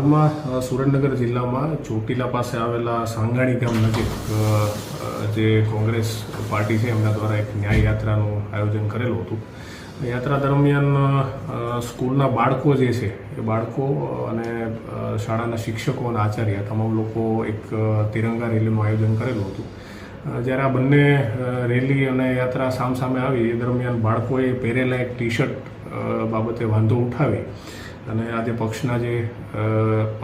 હાલમાં સુરેન્દ્રનગર જિલ્લામાં ચોટીલા પાસે આવેલા સાંગાણી ગામ નજીક જે કોંગ્રેસ પાર્ટી છે, એમના દ્વારા એક ન્યાય યાત્રાનું આયોજન કરેલું હતું. યાત્રા દરમિયાન સ્કૂલના બાળકો જે છે, એ બાળકો અને શાળાના શિક્ષકો અને આચાર્ય તમામ લોકો એક તિરંગા રેલીનું આયોજન કરેલું હતું. જ્યારે આ બંને રેલી અને યાત્રા સામસામે આવી, એ દરમિયાન બાળકોએ પહેરેલા એક ટી શર્ટ બાબતે વાંધો ઉઠાવી અને આજે પક્ષના જે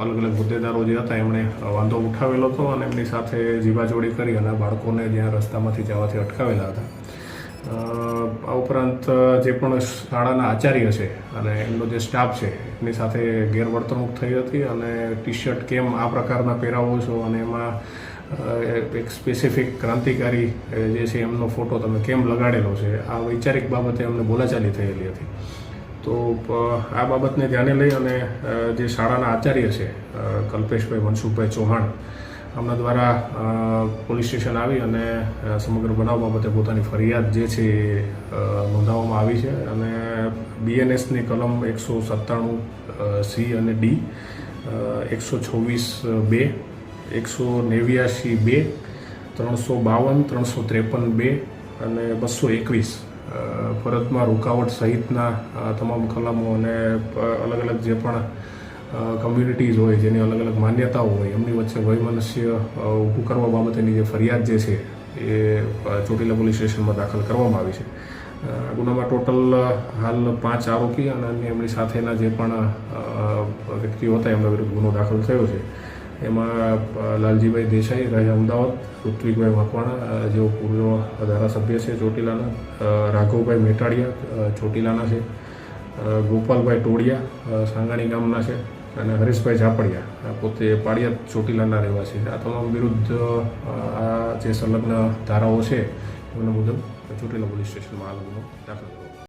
અલગ અલગ હોદ્દેદારો જે હતા, એમણે વાંધો ઉઠાવેલો હતો અને એમની સાથે જીવાજોડી કરી અને બાળકોને જ્યાં રસ્તામાંથી જવાથી અટકાવેલા હતા. આ ઉપરાંત જે પણ શાળાના આચાર્ય છે અને એમનો જે સ્ટાફ છે, એમની સાથે ગેરવર્તણૂક થઈ હતી અને ટી શર્ટ કેમ આ પ્રકારના પહેરાવો છો અને એમાં એક સ્પેસિફિક ક્રાંતિકારી જે છે એમનો ફોટો તમે કેમ લગાડેલો છે, આ વૈચારિક બાબતે અમને બોલાચાલી થયેલી હતી. તો આ બાબતને ધ્યાને લઈ અને જે શાળાના આચાર્ય છે કલ્પેશભાઈ મનસુખભાઈ ચૌહાણ, આમના દ્વારા પોલીસ સ્ટેશન આવી અને સમગ્ર બનાવ બાબતે પોતાની ફરિયાદ જે છે એ નોંધાવવામાં આવી છે અને બીએનએસની કલમ એકસો સત્તાણું સી અને ડી એકસો છવ્વીસ, બે, એકસો નેવ્યાશી બે, ત્રણસો બાવન, ત્રણસો ત્રેપન બે અને બસો એકવીસ. ફરજમાં રોકાવટ સહિતના તમામ કલમો અને અલગ અલગ જે પણ કમ્યુનિટીઝ હોય જેની અલગ અલગ માન્યતાઓ હોય, એમની વચ્ચે વયમનસ્ય ઊભું કરવા બાબતેની જે ફરિયાદ જે છે, એ ચોટીલા પોલીસ સ્ટેશનમાં દાખલ કરવામાં આવી છે. ગુનામાં ટોટલ હાલ પાંચ આરોપી અને અન્ય એમની સાથેના જે પણ વ્યક્તિઓ હતા, એમના વિરુદ્ધ ગુનો દાખલ થયો છે. એમાં લાલજીભાઈ દેસાઈ રહે અમદાવાદ ઋત્વિકભાઈ મકવાણા જેઓ પૂર્વ ધારાસભ્ય છે ચોટીલાના રાઘવભાઈ મેટાડિયા ચોટીલાના છે ગોપાલભાઈ ટોડિયા સાંગાણી ગામના છે અને હરીશભાઈ ઝાપડિયા પોતે પાળિયા ચોટીલાના રહેવાસી છે. આ તમામ વિરુદ્ધ આ જે સંલગ્ન ધારાઓ છે, એમના મુજબ ચોટીલા પોલીસ સ્ટેશનમાં આ ગુનો દાખલ